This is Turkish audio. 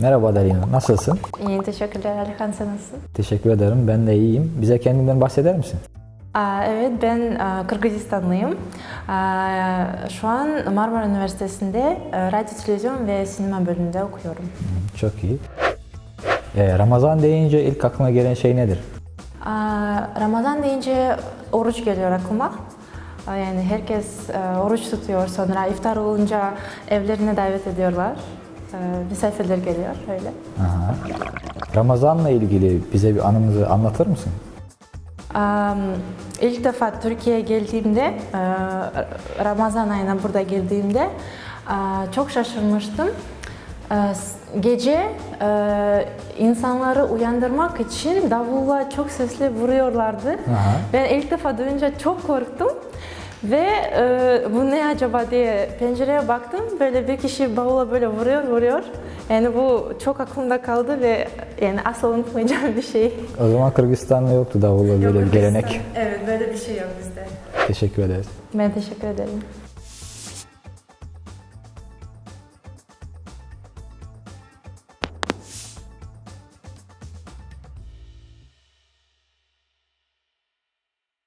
Merhaba Darina, nasılsın? İyi, teşekkürler Alihan. Sen nasılsın? Teşekkür ederim, ben de iyiyim. Bize kendinden bahseder misin? Evet, ben Kırgızistanlıyım. Şu an Marmara Üniversitesi'nde radyo, televizyon ve sinema bölümünde okuyorum. Çok iyi. Ee, Ramazan deyince ilk aklına gelen şey nedir? Ramazan deyince oruç geliyor aklıma. Yani herkes oruç tutuyor sonra iftar olunca evlerine davet ediyorlar. Misafirler geliyor öyle. Aha. Ramazan'la ilgili bize bir anımızı anlatır mısın? İlk defa Türkiye'ye geldiğimde, e, Ramazan ayına burada geldiğimde e, çok şaşırmıştım. E, Gece insanları uyandırmak için davulla çok sesli vuruyorlardı. Aha. Ben ilk defa duyunca çok korktum. Ve e, bu ne acaba diye pencereye baktım. Böyle bir kişi bavulla böyle vuruyor vuruyor. Yani bu çok aklımda kaldı ve yani asla unutmayacağım bir şey. O zaman Kırgızistan'da yoktu davulla böyle bir gelenek. Evet böyle bir şey yok bizde. Teşekkür ederiz. Ben teşekkür ederim.